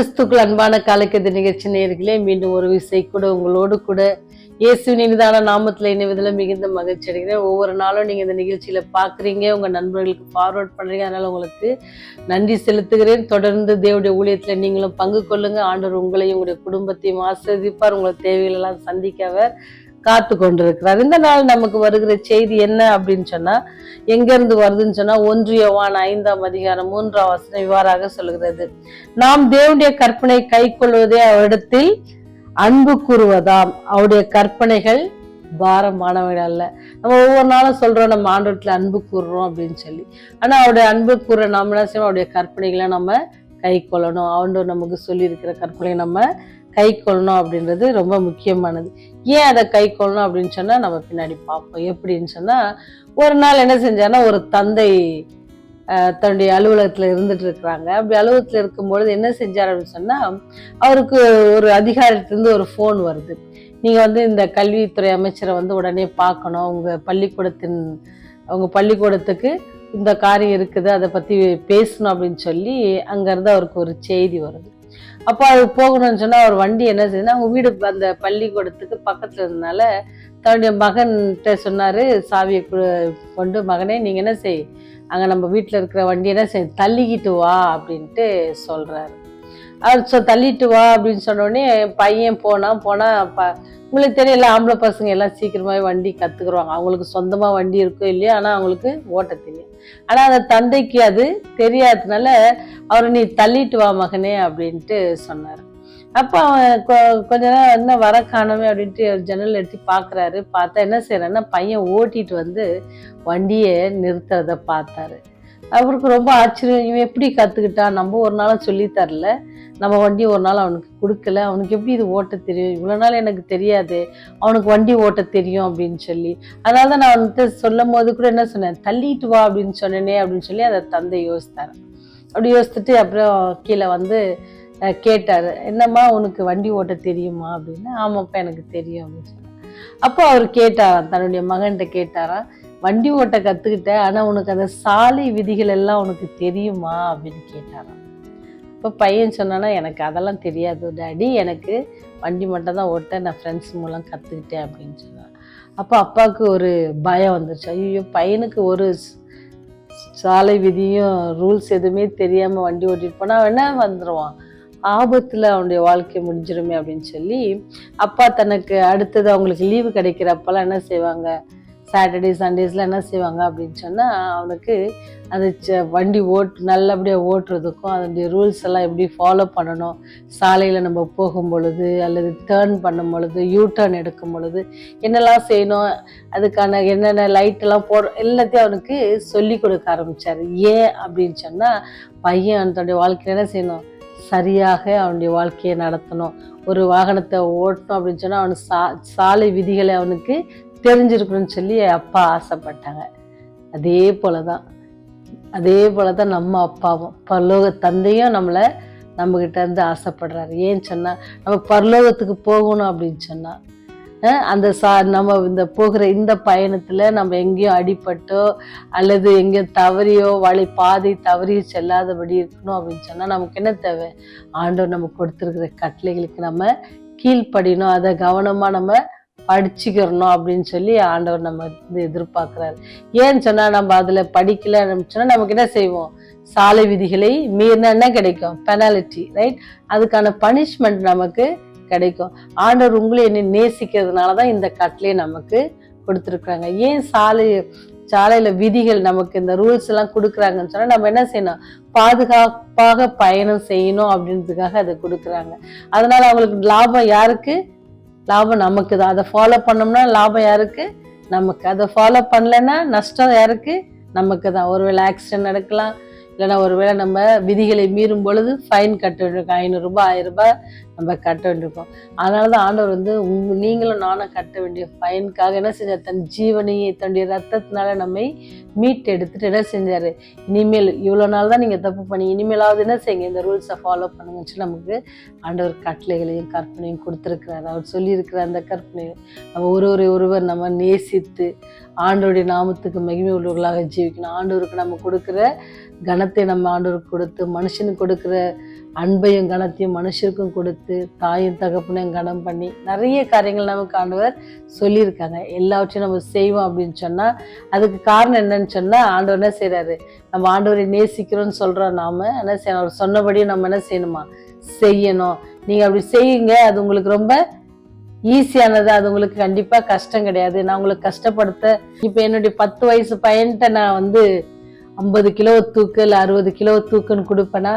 கிறிஸ்துக்குள் அன்பான காலக்கெது நிகழ்ச்சி நேர்களே மீண்டும் ஒரு விசை கூட உங்களோடு கூட. இயேசுவின் இனிதான நாமத்தில் இணைவதில் மிகுந்த மகிழ்ச்சி அடைகிறேன். ஒவ்வொரு நாளும் நீங்கள் இந்த நிகழ்ச்சியில் பார்க்குறீங்க உங்கள் நண்பர்களுக்கு ஃபார்வர்ட் பண்ணுறீங்க அதனால் உங்களுக்கு நன்றி செலுத்துகிறேன். தொடர்ந்து தேவடைய ஊழியத்தில் நீங்களும் பங்கு கொள்ளுங்கள் ஆண்டவர் உங்களையும் உங்களுடைய குடும்பத்தையும் ஆசிரியப்பார் உங்களை தேவைகளெல்லாம் சந்திக்கவர் சந்திக்க அவர் காத்து கொண்டிருக்கிறார் இந்த நாள் நமக்கு வருகிற செய்தி என்ன அப்படின்னு சொன்னா எங்க இருந்து வருதுன்னு சொன்னா ஒன்று யோவான் ஐந்தாம் அதிகாரம் மூன்றாம் வசனம் இவ்வாறாக சொல்கிறது நாம் தேவனுடைய கற்பனை கை கொள்வதே அவரிடத்தில் அன்பு கூறுவதாம். அவருடைய கற்பனைகள் பாரமானவர்கள் அல்ல. நம்ம ஒவ்வொரு நாளும் சொல்றோம் நம்ம ஆண்டவரத்துல அன்பு கூறுறோம் அப்படின்னு சொல்லி. ஆனா அவருடைய அன்பு கூற நாம என்ன செய்வோம் அவருடைய கற்பனைகளை நம்ம கை கொள்ளணும். ஆண்டவர் நமக்கு சொல்லியிருக்கிற கற்பனை நம்ம கை கொள்ளணும் அப்படின்றது ரொம்ப முக்கியமானது. ஏன் அதை கை கொள்ளணும் அப்படின்னு சொன்னா நம்ம பின்னாடி பார்ப்போம். எப்படின்னு சொன்னா ஒரு நாள் என்ன செஞ்சாருன்னா ஒரு தந்தை தன்னுடைய அலுவலகத்தில் இருந்துட்டு இருக்கிறாங்க. அப்படி அலுவலகத்தில் இருக்கும்பொழுது என்ன செஞ்சார் அப்படின்னு சொன்னா அவருக்கு ஒரு அதிகாரத்திலிருந்து ஒரு ஃபோன் வருது. நீங்க வந்து இந்த கல்வித்துறை அமைச்சரை வந்து உடனே பார்க்கணும். உங்க பள்ளிக்கூடத்தின் அவங்க பள்ளிக்கூடத்துக்கு இந்த காரியம் இருக்குது அதை பத்தி பேசணும் அப்படின்னு சொல்லி அங்கேருந்து அவருக்கு ஒரு செய்தி வருது. அப்போ அது போகணும்னு சொன்னால் அவர் வண்டி என்ன செய்யுதுன்னா அவங்க வீடு அந்த பள்ளிக்கூடத்துக்கு பக்கத்தில் இருந்தனால தன்னுடைய மகன்கிட்ட சொன்னார் சாவியை கொண்டு மகனே நீங்கள் என்ன செய்? அங்கே நம்ம வீட்டில் இருக்கிற வண்டி என்ன செய்? தள்ளிக்கிட்டு வா அப்படின்ட்டு சொல்கிறாரு அவர் தள்ளிட்டு வா அப்படின்னு சொன்னோடனே பையன் போனான் போனால் ப உங்களுக்கு தெரியல ஆம்பளை பசங்க எல்லாம் சீக்கிரமாகவே வண்டி கற்றுக்குருவாங்க அவங்களுக்கு சொந்தமாக வண்டி இருக்கோ இல்லையோ ஆனால் அவங்களுக்கு ஓட்ட தெரியும். ஆனால் அந்த தந்தைக்கு அது தெரியாததுனால அவர் நீ தள்ளிட்டு வா மகனே அப்படின்ட்டு சொன்னார். அப்போ அவன் கொ- கொஞ்ச நேரம் என்ன வர காணமே அப்படின்ட்டு அவர் ஜன்னல் எடுத்து பார்க்குறாரு பார்த்தா என்ன செய்கிறான்னா பையன் ஓட்டிட்டு வந்து வண்டியை நிறுத்துறத பார்த்தாரு. அவருக்கு ரொம்ப ஆச்சரியம். இவன் எப்படி கற்றுக்கிட்டான் நம்ம ஒரு நாளும் சொல்லித்தரல தரல. நம்ம வண்டி ஒரு நாள் அவனுக்கு கொடுக்கல. அவனுக்கு எப்படி இது ஓட்ட தெரியும்? இவ்வளோ நாள் எனக்கு தெரியாது. அவனுக்கு வண்டி ஓட்ட தெரியும் அப்படின்னு சொல்லி. அதனால தான் நான் அவன்கிட்ட சொல்லும் போது கூட என்ன சொன்னேன்? தள்ளிட்டு வா அப்படின்னு சொன்னேனே அப்படின்னு சொல்லி அதை தந்தை யோசித்தார். அப்படி யோசித்துட்டு அப்புறம் கீழே வந்து கேட்டார். என்னம்மா உனக்கு வண்டி ஓட்ட தெரியுமா? அப்படின்னு. ஆமாப்பா எனக்கு தெரியும் அப்படின்னு சொன்னேன் அப்போ அவர் கேட்டாராம். தன்னுடைய மகன்கிட்ட கேட்டாராம். வண்டி ஓட்ட கற்றுக்கிட்ட ஆனால் உனக்கு அந்த சாலை விதிகள் எல்லாம் உனக்கு தெரியுமா? அப்படின்னு கேட்டாராம். இப்போ பையன் சொன்னானா எனக்கு அதெல்லாம் தெரியாது டாடி. எனக்கு வண்டி மட்டும் தான் ஓட்ட நான் ஃப்ரெண்ட்ஸ் மூலம் கற்றுக்கிட்டேன் அப்படின்னு சொன்னான். அப்போ அப்பாவுக்கு ஒரு பயம் வந்துருச்சு. ஐயோ பையனுக்கு ஒரு சாலை விதியும் ரூல்ஸ் எதுவுமே தெரியாமல் வண்டி ஓட்டிட்டு போனால் வேணால் வந்துடுவான் ஆபத்தில் அவனுடைய வாழ்க்கை முடிஞ்சிருமே அப்படின்னு சொல்லி அப்பா தனக்கு அடுத்தது அவங்களுக்கு லீவு கிடைக்கிறப்பெல்லாம் என்ன செய்வாங்க? சாட்டர்டே சண்டேஸில் என்ன செய்வாங்க அப்படின்னு சொன்னால் அவனுக்கு அந்த ச- வண்டி ஓட்டு நல்லபடியாக ஓட்டுறதுக்கும் அதனுடைய ரூல்ஸ் எல்லாம் எப்படி ஃபாலோ பண்ணணும் சாலையில் நம்ம போகும் பொழுது அல்லது டேர்ன் பண்ணும் பொழுது யூ டேர்ன் எடுக்கும் பொழுது என்னெல்லாம் செய்யணும் அதுக்கான என்னென்ன லைட்டெல்லாம் போடுற எல்லாத்தையும் அவனுக்கு சொல்லி கொடுக்க ஆரம்பித்தார் ஏன் அப்படின்னு சொன்னால் பையன் தன்னுடைய வாழ்க்கையில் என்ன செய்யணும் சரியாக அவனுடைய வாழ்க்கையை நடத்தணும். ஒரு வாகனத்தை ஓட்டணும் அப்படின்னு சொன்னால் அவனுக்கு சா சாலை விதிகளை அவனுக்கு தெரிஞ்சிருக்கணும்னு சொல்லி அப்பா ஆசைப்பட்டாங்க. அதே போல தான் அதே போல தான் நம்ம அப்பாவும். பரலோக தந்தையும் நம்மளை நம்மக்கிட்ட இருந்து ஆசைப்படுறாரு. ஏன்னு சொன்னால் நம்ம பரலோகத்துக்கு போகணும் அப்படின்னு சொன்னால் அந்த சா நம்ம இந்த போகிற இந்த பயணத்தில் நம்ம எங்கேயோ அடிபட்டோ அல்லது எங்கேயோ தவறியோ வழி பாதை தவறி செல்லாதபடி இருக்கணும் அப்படின்னு சொன்னால் நமக்கு என்ன தேவை? ஆண்டவர் நம்ம கொடுத்துருக்கிற கட்டளைகளுக்கு நம்ம கீழ்ப்படியணும். அதை கவனமாக நம்ம படிச்சுக்கிறணும் அப்படின்னு சொல்லி ஆண்டவர் நம்ம வந்து எதிர்பார்க்குறாரு. ஏன்னு சொன்னால் நம்ம அதில் படிக்கல சொன்னால் நமக்கு என்ன செய்வோம்? சாலை விதிகளை மீறினா என்ன கிடைக்கும்? பெனாலிட்டி ரைட் அதுக்கான பனிஷ்மெண்ட் நமக்கு கிடைக்கும். ஆண்டவர் உங்களை என்னை நேசிக்கிறதுனால தான் இந்த கட்டளையை நமக்கு கொடுத்துருக்குறாங்க. ஏன் சாலை சாலையில் விதிகள் நமக்கு இந்த ரூல்ஸ் எல்லாம் கொடுக்குறாங்கன்னு சொன்னால் நம்ம என்ன செய்யணும்? பாதுகாப்பாக பயணம் செய்யணும் அப்படின்றதுக்காக அதை கொடுக்குறாங்க. அதனால அவங்களுக்கு லாபம் யாருக்கு? லாபம் நமக்கு தான். அதை ஃபாலோ பண்ணோம்னா லாபம் யாருக்கு? நமக்கு. அதை ஃபாலோ பண்ணலைன்னா நஷ்டம் யாருக்கு? நமக்கு தான். ஒருவேளை ஆக்சிடென்ட் நடக்கலாம். இல்லைன்னா ஒருவேளை நம்ம விதிகளை மீறும் பொழுது ஃபைன் கட்ட வேண்டியிருக்கும் ஐநூறுரூபா ஆயிரம் ரூபாய் நம்ம கட்ட வேண்டியிருக்கோம். அதனால தான் ஆண்டவர் வந்து உங்க நீங்களும் நானும் கட்ட வேண்டிய ஃபைனுக்காக என்ன செஞ்சார்? தன் ஜீவனையை தன்னுடைய ரத்தத்தினால நம்மை மீட் எடுத்துட்டு என்ன செஞ்சார்? இனிமேல் இவ்வளோ நாள் தான் நீங்கள் தப்பு பண்ணி இனிமேலாவது என்ன செய்யுங்க? இந்த ரூல்ஸை ஃபாலோ பண்ணுங்கன்னு சொல்லி நமக்கு ஆண்டவர் கட்டளைகளையும் கற்பனையும் கொடுத்துருக்கிறார். அவர் சொல்லியிருக்கிற அந்த கற்பனை நம்ம ஒருவரை ஒருவர் நம்ம நேசித்து ஆண்டவருடைய நாமத்துக்கு மகிமை உள்ளவர்களாக ஜீவிக்கணும். ஆண்டவருக்கு நம்ம கொடுக்குற கனத்தை நம்ம ஆண்டவருக்கு கொடுத்து மனுஷனுக்கு கொடுக்குற அன்பையும் கனத்தையும் மனுஷருக்கும் கொடுத்து தாயும் தகப்பனையும் கனம் பண்ணி நிறைய காரியங்கள் நமக்கு ஆண்டவர் சொல்லியிருக்காங்க. எல்லாவற்றையும் நம்ம செய்வோம் அப்படின்னு சொன்னால் அதுக்கு காரணம் என்னன்னு சொன்னால் ஆண்டவர் என்ன செய்கிறாரு நம்ம ஆண்டவரை நேசிக்கிறோம்னு சொல்கிறோம் நாம். என்ன செய்யணும்? அவர் சொன்னபடியும் நம்ம என்ன செய்யணுமா? செய்யணும். நீங்கள் அப்படி செய்யுங்க அது உங்களுக்கு ரொம்ப ஈஸியானது. அது உங்களுக்கு கண்டிப்பாக கஷ்டம் கிடையாது. நான் உங்களுக்கு கஷ்டப்படுத்த இப்போ என்னுடைய பத்து வயசு பையன்கிட்ட நான் வந்து ஐம்பது கிலோ தூக்கு இல்லை அறுபது கிலோ தூக்குன்னு கொடுப்பேன்னா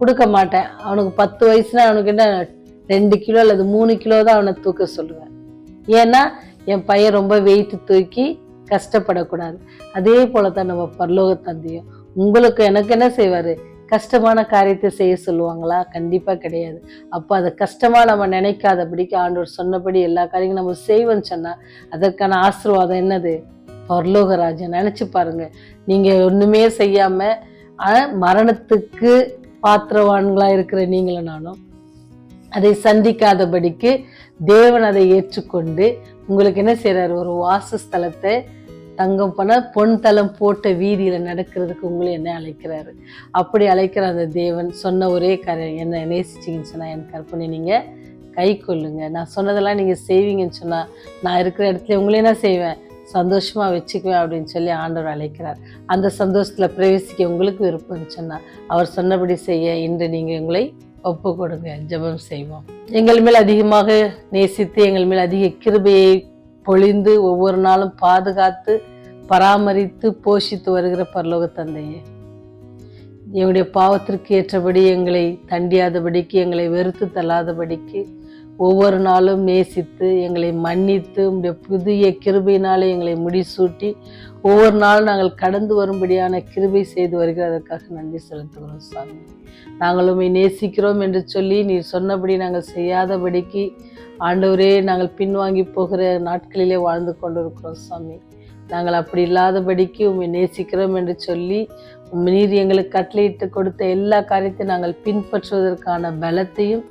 கொடுக்க மாட்டேன் அவனுக்கு பத்து வயசுனா அவனுக்கு என்ன ரெண்டு கிலோ அல்லது மூணு கிலோ தான் அவனை தூக்க சொல்லுவேன். ஏன்னா என் பையன் ரொம்ப வெயிட் தூக்கி கஷ்டப்படக்கூடாது. அதே போல தான் நம்ம பரலோக தந்தையும். உங்களுக்கு எனக்கு என்ன செய்வார்? கஷ்டமான காரியத்தை செய்ய சொல்லுவாங்களா? கண்டிப்பாக கிடையாது. அப்போ அதை கஷ்டமாக நம்ம நினைக்காதபடிக்கு ஆண்டவர் சொன்னபடி எல்லா காரியங்களும் நம்ம செய்வோம்னு சொன்னால் அதற்கான ஆசீர்வாதம் என்னது? பரலோகராஜன் நினச்சி பாருங்கள் நீங்கள் ஒன்றுமே செய்யாமல் மரணத்துக்கு பாத்திரவான்களா இருக்கிற நீங்களும் நானும் அதை சந்திக்காதபடிக்கு தேவன் அதை ஏற்றுக்கொண்டு உங்களுக்கு என்ன செய்றாரு? ஒரு வாசஸ்தலத்தை தங்கம் பண பொன் தளம் போட்ட வீதியில நடக்கிறதுக்கு உங்களை என்ன அழைக்கிறாரு? அப்படி அழைக்கிற அந்த தேவன் சொன்ன ஒரே கரை என்ன நேசிச்சிங்கன்னு சொன்னா என் கற்பனை நீங்க கை கொள்ளுங்க நான் சொன்னதெல்லாம் நீங்க செய்வீங்கன்னு சொன்னா நான் இருக்கிற இடத்துல உங்களை என்ன செய்வேன்? சந்தோஷமாக வச்சுக்குவேன் அப்படின்னு சொல்லி ஆண்டவர் அழைக்கிறார். அந்த சந்தோஷத்தில் பிரவேசிக்க உங்களுக்கு விருப்பம் சொன்னா அவர் சொன்னபடி செய்ய இன்று நீங்கள் உங்களை ஒப்பு கொடுங்க ஜெபம் செய்வோம். எங்கள் மேல் அதிகமாக நேசித்து எங்கள் மேல் அதிக கிருபையை பொழிந்து ஒவ்வொரு நாளும் பாதுகாத்து பராமரித்து போஷித்து வருகிற பரலோக தந்தையே எங்களுடைய பாவத்திற்கு ஏற்றபடி எங்களை தண்டியாதபடிக்கு எங்களை வெறுத்து தள்ளாதபடிக்கு ஒவ்வொரு நாளும் நேசித்து எங்களை மன்னித்து உங்களுடைய புதிய கிருபையினாலே எங்களை முடிசூட்டி ஒவ்வொரு நாளும் நாங்கள் கடந்து வரும்படியான கிருபை செய்து வருகிறதற்காக நன்றி செலுத்துகிறோம் சாமி. நாங்கள் உம்மை நேசிக்கிறோம் என்று சொல்லி நீ சொன்னபடி நாங்கள் செய்யாதபடிக்கு ஆண்டவரே நாங்கள் பின்வாங்கி போகிற நாட்களிலே வாழ்ந்து கொண்டிருக்கிறோம் சாமி. நாங்கள் அப்படி இல்லாதபடிக்கு உம்மை நேசிக்கிறோம் என்று சொல்லி நீர் எங்களுக்கு கட்டளையிட்டு கொடுத்த எல்லா காரியத்தையும் நாங்கள் பின்பற்றுவதற்கான பலத்தையும்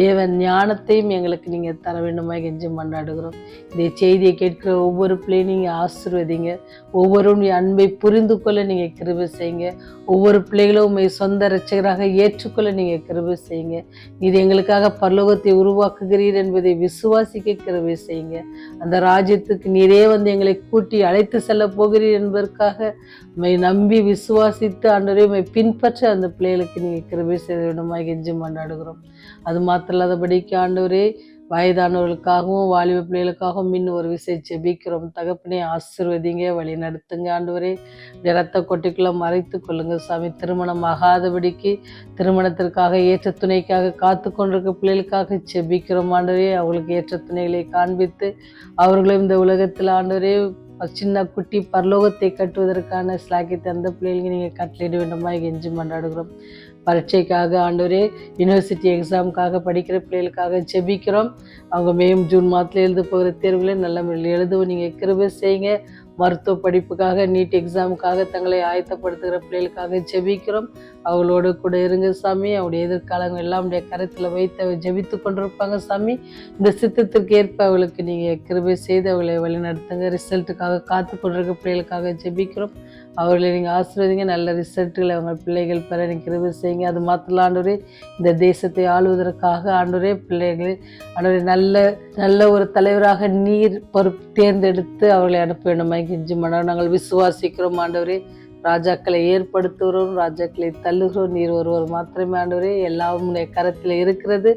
தேவன் ஞானத்தையும் எங்களுக்கு நீங்கள் தர வேண்டுமா கெஞ்சி மன்றாடுகிறோம். இந்த செய்தியை கேட்கிற ஒவ்வொரு பிள்ளையும் நீங்கள் ஆசீர்வதிங்க. ஒவ்வொருடைய அன்பை புரிந்து கொள்ள நீங்கள் கிருபை செய்யுங்க. ஒவ்வொரு பிள்ளைகளும் உண்மை சொந்த ரட்சகராக ஏற்றுக்கொள்ள நீங்கள் கிருபை செய்யுங்க. இது எங்களுக்காக பரலோகத்தை உருவாக்குகிறீர் என்பதை விசுவாசிக்க கிருபை செய்யுங்க. அந்த ராஜ்யத்துக்கு நீரே வந்து எங்களை கூட்டி அழைத்து செல்ல போகிறீர் என்பதற்காக உண்மை நம்பி விசுவாசித்து ஆண்டவரே பின்பற்ற அந்த பிள்ளைகளுக்கு நீங்கள் கிருபை செய்ய வேண்டுமா கெஞ்சி மன்றாடுகிறோம். அது மாத்திரம் இல்லாதபடிக்கு ஆண்டவரே வயதானவர்களுக்காகவும் வாலிப பிள்ளைகளுக்காகவும் மின் ஒரு விசை ஜெபிக்கிறோம். தகப்பனே ஆசீர்வதிங்க வழி நடத்துங்க ஆண்டவரே. நிறத்த கொட்டிக்குள்ளே கொட்டிக்குள்ள மறைத்து கொள்ளுங்க சாமி. திருமணம் ஆகாதபடிக்கு திருமணத்திற்காக ஏற்ற துணைக்காக காத்து கொண்டிருக்க பிள்ளைகளுக்காக ஜெபிக்கிறோம் ஆண்டவரே. அவங்களுக்கு ஏற்ற துணைகளை காண்பித்து அவர்களும் இந்த உலகத்தில் ஆண்டவரே சின்ன குட்டி பரலோகத்தை கட்டுவதற்கான ஸ்லாக்கியத்தை அந்த பிள்ளைகளுக்கு நீங்கள் கட்டளையிட வேண்டுமா? கெஞ்சி மன்றாடுகிறோம். பரீட்சைக்காக ஆண்டவரே யூனிவர்சிட்டி எக்ஸாமுக்காக படிக்கிற பிள்ளைகளுக்காக ஜெபிக்கிறோம். அவங்க மே ஜூன் மாதத்தில் எழுத போகிற தேர்வில் நல்ல முறையில் எழுதவும். நீங்கள் கிருபை செய்யுங்க. மருத்துவ படிப்புக்காக நீட் எக்ஸாமுக்காக தங்களை ஆயத்தப்படுத்துகிற பிள்ளைகளுக்காக ஜெபிக்கிறோம். அவங்களோட கூட இருங்க சாமி. அவருடைய எதிர்காலங்கள் எல்லாம் அவருடைய கருத்தில் வைத்து ஜெபித்து கொண்டிருப்பாங்க சாமி. இந்த சித்தத்திற்கு ஏற்ப அவளுக்கு நீங்கள் கிருபை செய்து அவளை வழிநடத்துங்க. ரிசல்ட்டுக்காக காத்து கொண்டிருக்க பிள்ளைகளுக்காக ஜெபிக்கிறோம். அவர்களை நீங்கள் ஆசீர்வதிங்க. நல்ல ரிசல்ட்டுகளை அவங்க பிள்ளைகள் பெற நீங்கள் கிருபி செய்யுங்க. அது மாத்திரம் ஆண்டோரே இந்த தேசத்தை ஆளுவதற்காக ஆண்டோரே பிள்ளைகளை ஆண்டவரே நல்ல நல்ல ஒரு தலைவராக நீர் பொறுப்பு தேர்ந்தெடுத்து அவர்களை அனுப்ப வேண்டும் கெஞ்சி மனம் நாங்கள் விசுவாசிக்கிறோம் ஆண்டவரே. ராஜாக்களை ஏற்படுத்துகிறோம் ராஜாக்களை தள்ளுகிறோம். நீர் ஒருவர் மாத்திரமே ஆண்டவரே எல்லாம் உடைய கரத்தில் இருக்கிறது.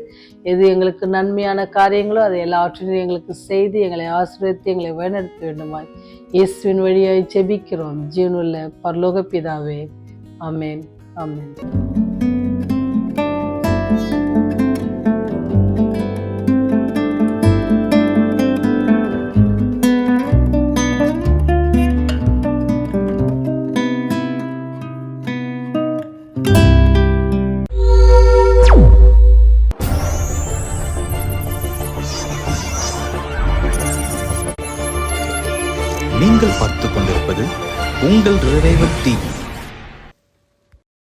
எது எங்களுக்கு நன்மையான காரியங்களோ அதை எல்லாவற்றையும் எங்களுக்கு செய்து எங்களை ஆசீர்வதித்து எங்களை வழிநடத்த வேண்டுமாய். இயேசுவின் வழியாய் ஜெபிக்கிறோம். ஜீவனுள்ள பரலோக பிதாவே. அமேன் அமேன் உங்கள் ரிவைவல் டிவி